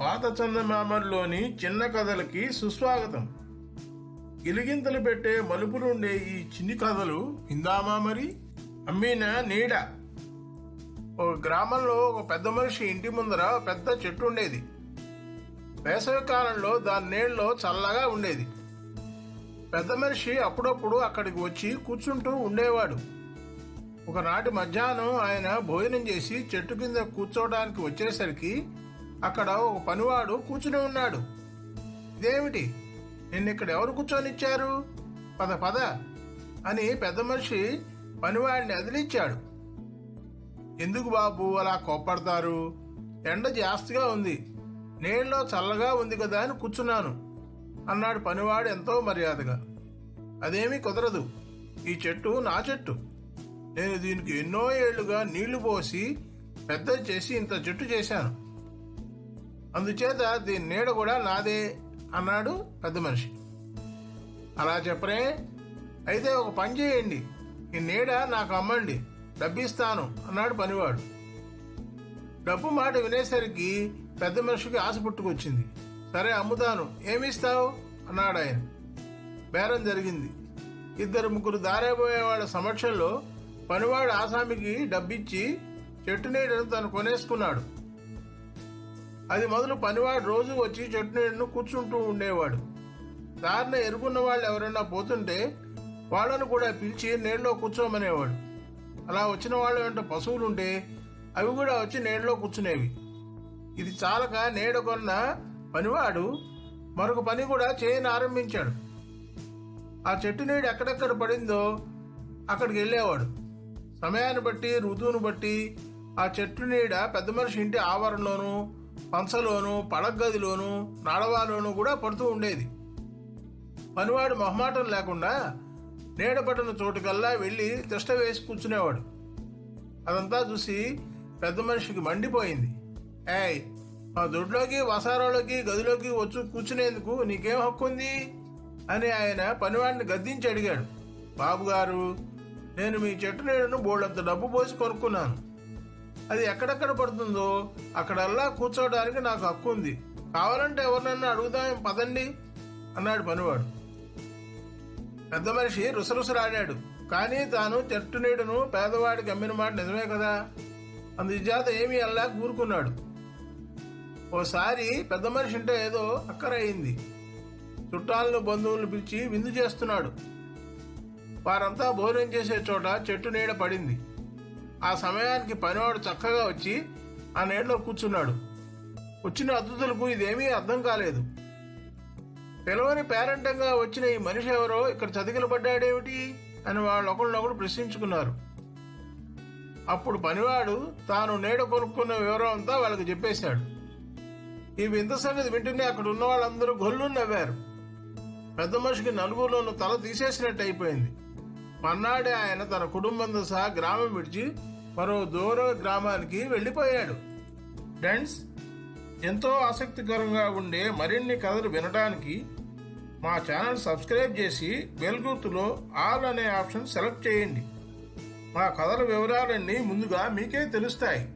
పాత చందమామల్లోని చిన్న కథలకి సుస్వాగతం. గిలిగింతలు పెట్టే మలుపులుండే ఈ చిన్ని కథలు విందామా మరి? అమ్మిన నీడ. ఒక గ్రామంలో ఒక పెద్ద మనిషి ఇంటి ముందర పెద్ద చెట్టు ఉండేది. వేసవి కాలంలో దాని నీళ్ళలో చల్లగా ఉండేది. పెద్ద మనిషి అప్పుడప్పుడు అక్కడికి వచ్చి కూర్చుంటూ ఉండేవాడు. ఒకనాటి మధ్యాహ్నం ఆయన భోజనం చేసి చెట్టు కింద కూర్చోవడానికి వచ్చేసరికి అక్కడ ఒక పనివాడు కూర్చుని ఉన్నాడు. ఇదేమిటి? నిన్న ఇక్కడ ఎవరు కూర్చొనిచ్చారు? పద పద అని పెద్ద మనిషి పనివాడిని అదిలిచ్చాడు. ఎందుకు బాబు అలా కోప్పడతారు? ఎండ జాస్తిగా ఉంది. నీళ్ళలో చల్లగా ఉంది కదా అని కూర్చున్నాను అన్నాడు పనివాడు ఎంతో మర్యాదగా. అదేమీ కుదరదు. ఈ చెట్టు నా చెట్టు. నేను దీనికి ఎన్నో ఏళ్ళుగా నీళ్ళు పోసి పెద్దది చేసి ఇంత చెట్టు చేశాను. అందుచేత దీని నీడ కూడా నాదే అన్నాడు పెద్ద మనిషి. అలా చెప్పరే అయితే ఒక పని చేయండి. ఈ నీడ నాకు అమ్మండి డబ్బిస్తాను అన్నాడు పనివాడు. డబ్బు మాట వినేసరికి పెద్ద మనిషికి ఆశ పుట్టుకొచ్చింది. సరే అమ్ముతాను ఏమిస్తావు? అన్నాడు ఆయన. బేరం జరిగింది. ఇద్దరు ముగ్గురు దారైపోయేవాళ్ళ సమక్షంలో పనివాడు ఆసామికి డబ్బిచ్చి చెట్టు నీడను తను కొనేసుకున్నాడు. అది మొదలు పనివాడు రోజు వచ్చి చెట్టు నీడను కూర్చుంటూ ఉండేవాడు. దారిన ఎరుగున్న వాళ్ళు ఎవరైనా పోతుంటే వాళ్ళను కూడా పిలిచి నీళ్ళలో కూర్చోమనేవాడు. అలా వచ్చిన వాళ్ళ వెంట పశువులుంటే అవి కూడా వచ్చి నీళ్ళలో కూర్చునేవి. ఇది చాలక నీడ కొన్న పనివాడు మరొక పని కూడా చేయని ఆరంభించాడు. ఆ చెట్టు నీడు ఎక్కడెక్కడ పడిందో అక్కడికి వెళ్ళేవాడు. సమయాన్ని బట్టి ఋతువును బట్టి ఆ చెట్టు నీడ పెద్ద మనిషి ఇంటి ఆవరణలోను పంచలోను పడగదిలోను నాడవాలోను కూడా పడుతూ ఉండేది. పనివాడు మొహమాటం లేకుండా నీడబడిన చోటుకల్లా వెళ్ళి తిష్ట వేసి కూర్చునేవాడు. అదంతా చూసి పెద్ద మనిషికి మండిపోయింది. ఏయ్ మా దొడ్లోకి వసారాలోకి గదిలోకి వచ్చి కూర్చునేందుకు నీకేం హక్కు ఉంది అని ఆయన పనివాడిని గద్దించి అడిగాడు. బాబుగారు నేను మీ చెట్టు నీడను బోళ్ళంత డబ్బు పోసి కొనుక్కున్నాను. అది ఎక్కడెక్కడ పడుతుందో అక్కడల్లా కూర్చోవడానికి నాకు హక్కు ఉంది కావాలంటే ఎవరినన్నా అడుగుదాం పదండి అన్నాడు పనివాడు. పెద్ద మనిషి రుసరుసలాడాడు. కానీ తాను చెట్టు నీడను పేదవాడికి అమ్మిన మాట నిజమే కదా? అందుచేత ఏమీ అల్లా కూరుకున్నాడు ఓసారి పెద్ద మనిషి అంటే ఏదో అక్కరయింది. చుట్టాలను బంధువులను పిలిచి విందు చేస్తున్నాడు. వారంతా భోజనం చేసే చోట చెట్టు నీడ పడింది. ఆ సమయానికి పనివాడు చక్కగా వచ్చి ఆ నీడలో కూర్చున్నాడు. వచ్చిన అతిథులకు ఇదేమీ అర్థం కాలేదు. పిలవని పేరంటంగా వచ్చిన ఈ మనిషి ఎవరో ఇక్కడ చతికిలబడ్డాడేమిటి అని వాళ్ళొకళ్ళొకడు ప్రశ్నించుకున్నారు. అప్పుడు పనివాడు తాను నేడు కొనుక్కున్న వివరం అంతా వాళ్ళకి చెప్పేశాడు. ఈ వింత సంగతి వింటూనే అక్కడ ఉన్న వాళ్ళందరూ గొల్లు నవ్వారు. పెద్ద మనిషికి నలుగురులోనూ తల తీసేసినట్టు అయిపోయింది. మన్నాడే ఆయన తన కుటుంబంతో సహా గ్రామం విడిచి మరో దూర గ్రామానికి వెళ్ళిపోయాడు. ఫ్రెండ్స్ ఎంతో ఆసక్తికరంగా ఉండే మరిన్ని కథలు వినడానికి మా ఛానల్ సబ్స్క్రైబ్ చేసి బెల్ గుర్తులో ఆల్ అనే ఆప్షన్ సెలెక్ట్ చేయండి. మా కథల వివరాలన్నీ ముందుగా మీకే తెలుస్తాయి.